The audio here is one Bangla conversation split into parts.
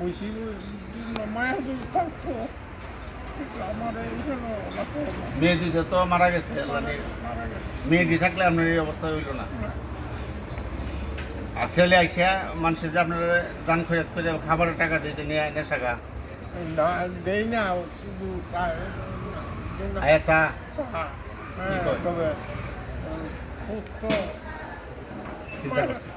কইছি মায়া যদি থাকতো ঠিক আমার এইখানে লাগতো না। মেয়ে দুইটা তো মারা গেছে। মারা গেছে। থাকলে আপনার এই অবস্থা হইল না আর ছেলে আইসা মানুষের যে আপনার দান খয়াত করে খাবারের টাকা দিতে নিয়ে নেশাগা দেই না তা-। আয়াসা চা। হ্যাঁ? তবে খুব তো চিন্তা করছে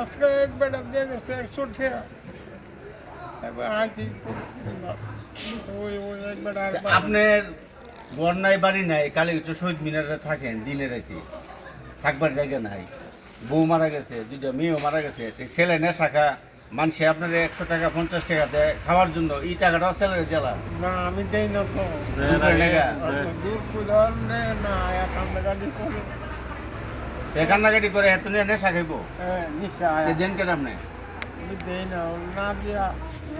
আজকে এক বেটা দিয়ে গেছে একশো এক বেটা আর বাড়ি- আপনার ঘর নাই বাড়ি নাই কালী উচ্চ শহীদ মিনারে থাকেন দিনে রাতে থাকবার জায়গা নাই বউ মারা গেছে দুইটা মেয়েও মারা গেছে ছেলে নেশাখা মানুষে আপনার একশো টাকা পঞ্চাশ টাকা দেয় খাওয়ার জন্য এই টাকাটাও ছেলের দিলাম না আমি দেই না তো নে না গাড়ি করে এত নিয়ে নেশা খাইব হ্যাঁ নিশা দেন কেন আপনি? দেই না না দিয়া।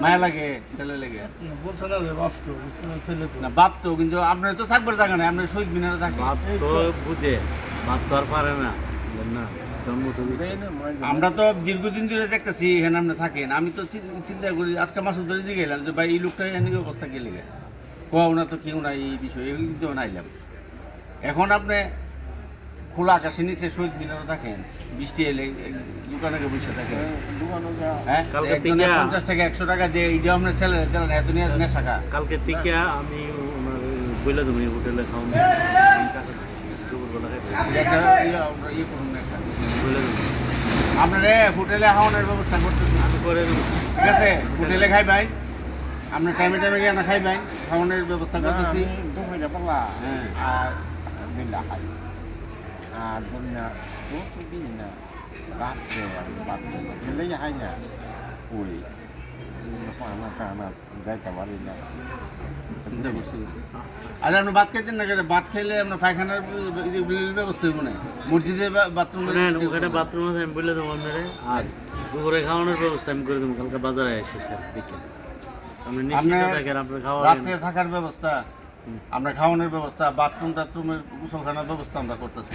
মায়া লাগে ছেলে লাগে। বলছে না বাপ তো ছেলে তো। না বাপ তো কিন্তু আপনার তো থাকবার জায়গা নাই আপনার শহীদ মিনারে থাকবেন বাপ তো বুঝে বাপ তো আর পারে না। না? তো না আমরা তো দীর্ঘদিন ধরে দেখতেছি এখানে আপনি থাকেন। আমি তো চিন্তা করি আজকে মাস ধরে যে গেলাম যে ভাই এই লোকটা এখানে অবস্থা কে লেগে? কোয়া না তো কেউ নাই এই বিষয়ে এই কিন্তু নাইলাম এখন আপনি খোলা আকাশের নিচে শহীদ মিনারে থাকেন বৃষ্টি এলে দোকানে বসে থাকেন হ্যাঁ কালকে পঞ্চাশ টাকা একশো টাকা দিয়ে এইটা আপনার ছেলে দিলেন এত নিয়ে নেশা খা কালকে থেকে আমি ওনার বলে দেবো হোটেলে একটা ইয়ে ইয়ে করুন না একটা। বলে দেবো। আপনার হোটেলে খাওয়ানোর ব্যবস্থা করতেছি করে দেবো। ঠিক আছে হোটেলে খাইবেন আপনার টাইমে টাইমে গিয়ে না খাইবেন খাওয়ানোর ব্যবস্থা করতেছি। হ্যাঁ। আর দিল্লা খাই আর না রাত্রে খাই না ওই আমার কানা যাইতে পারি না আরে আপনি ভাত খাইতেন না কেন? ভাত খাইলে আপনার পায়খানার ব্যবস্থা হইব না মসজিদে বাথরুমে ওখানে বাথরুম আছে আমি বলে দেবো আপনারে আর দুপুরে খাওয়ানোর ব্যবস্থা আমি করে দেবো কালকে বাজারে এসে স্যার দেখেন আপনি নিশ্চিত আপনার থাকেন আপনার খাওয়া রাত্রে থাকার ব্যবস্থা আমরা খাওয়ানোর ব্যবস্থা বাথরুম টাথরুমের গোসলখানার ব্যবস্থা আমরা করতেছি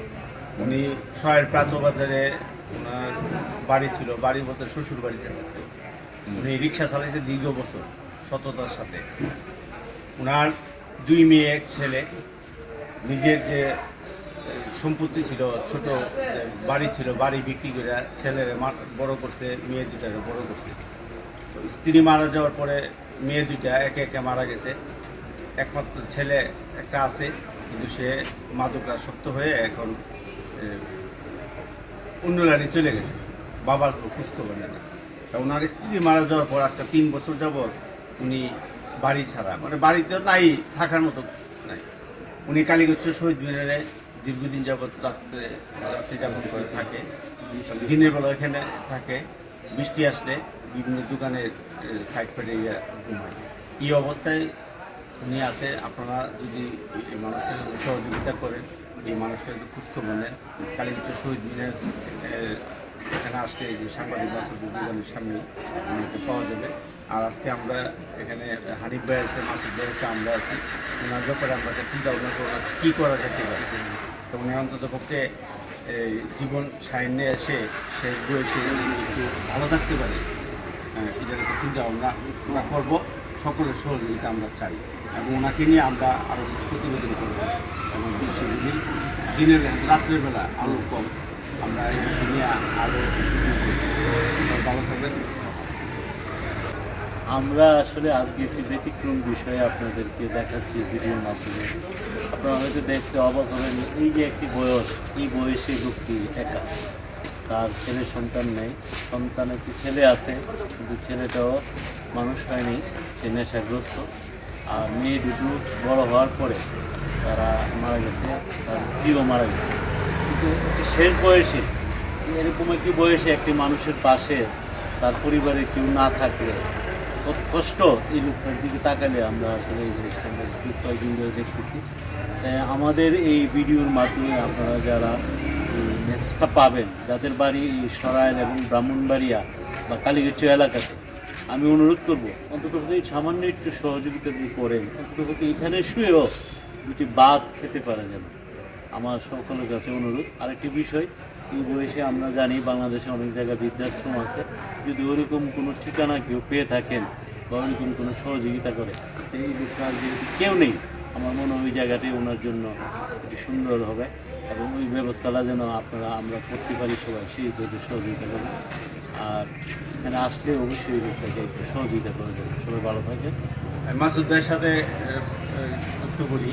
উনি শহরের প্রান্ত বাজারে ওনার বাড়ি ছিল, বাড়ি বলতে শ্বশুর বাড়িতে। উনি রিক্সা চালাইছে দীর্ঘ বছর, সততার সাথে। ওনার দুই মেয়ে, এক ছেলে। নিজের যে সম্পত্তি ছিল, ছোট বাড়ি ছিল, বাড়ি বিক্রি করে ছেলেরে বড় করছে, মেয়ে দুটাকে বড় করছে। তো স্ত্রী মারা যাওয়ার পরে মেয়ে দুইটা একে একে মারা গেছে। একমাত্র ছেলে একটা আছে, কিন্তু সে মাদকটা মাদকাসক্ত হয়ে এখন অন্য লাইনে চলে গেছে, বাবার খোঁজখবর নেয় না তা ওনার স্ত্রী মারা যাওয়ার পর আজকে তিন বছর যাবৎ উনি বাড়ি ছাড়া মানে বাড়িতে নাই, থাকার মতো নাই। উনি কালীগঞ্জ শহীদ মিনারে দীর্ঘদিন যাবৎ রাত্রে রাত্রি যাপন করে থাকে, দিনের বেলা এখানে থাকে, বৃষ্টি আসলে বিভিন্ন দোকানের সাইড পেটে ইয়ে ঘুমায়। এই অবস্থায় উনি আছে, আপনারা যদি এই মানুষটাকে সহযোগিতা করেন এই মানুষটাকে খোঁজখবর নেন। কালীগঞ্জ শহীদ মিনার এখানে আসলে এই যে সাংবাদিক বাসের দোকানের সামনে ওনাকে পাওয়া যাবে। আর আজকে আমরা এখানে হানিফ ভাই আছে মাসুদ ভাই আছে আমরা আছি। ওনার ব্যাপারে আমরা একটা চিন্তা ভাবনা করব কী করা যেতে পারে? তো উনি অন্তত পক্ষে জীবন সাইনে এসে শেষ বয়সে একটু ভালো থাকতে পারে। হ্যাঁ, এটার একটা চিন্তা ভাবনা করব। সকলের সহযোগিতা আমরা চাই। এবং ওনাকে নিয়ে আমরা আরও প্রতিবেদন করব। এবং বিশ্ববিদ্যালয় দিনের রাত্রের বেলা আলো কম আমরা এই বিষয় নিয়ে আরও ভালো থাকবেন। আমরা আসলে আজকে একটি ব্যতিক্রম বিষয়ে আপনাদেরকে দেখাচ্ছি ভিডিওর মাধ্যমে। আপনারা হয়তো দেখতে অবাক হবেন, এই যে একটি বয়স, এই বয়সে লোকটি একা। তার ছেলে সন্তান নেই, সন্তান একটি ছেলে আছে, কিন্তু ছেলেটাও মানুষ হয়নি, সে নেশাগ্রস্ত। আর মেয়ে দুটো বড় হওয়ার পরে তারা মারা গেছে, তার স্ত্রীও মারা গেছে। কিন্তু শেষ বয়সে, এরকম একটি বয়সে একটি মানুষের পাশে তার পরিবারে কেউ না থাকলে কত কষ্ট এই লোকটার দিকে তাকালে আমরা আসলে এই কয়েকদিন ধরে দেখতেছি। আমাদের এই ভিডিওর মাধ্যমে আপনারা যারা মেসেজটা পাবেন, যাদের বাড়ি এই সরাইল এবং ব্রাহ্মণবাড়িয়া বা কালীগঞ্জ এলাকাতে আমি অনুরোধ করব, অন্তত এই সামান্য একটু সহযোগিতা যদি করেন, অন্তত এখানে শুয়েও দুটি বাদ খেতে পারা যাবে আমার সকলের কাছে অনুরোধ। আরেকটি বিষয়, এই বয়সে আমরা জানি বাংলাদেশে অনেক জায়গায় বৃদ্ধাশ্রম আছে। যদি ওরকম কোনো ঠিকানা কেউ পেয়ে থাকেন বা ওরকম কোনো সহযোগিতা করে, এই লোকটার যেহেতু কেউ নেই, আমার মনে হয় ওই জায়গাটি ওনার জন্য একটু সুন্দর হবে এবং ওই ব্যবস্থাটা যেন আপনারা, আমরা করতে পারি সবাই, সেই সহযোগিতা করবেন। আর এখানে আসলে অবশ্যই তাকে একটু সহযোগিতা করে দেবেন সবাই ভালো থাকেন। মাসুদ সাথে যুক্ত করি।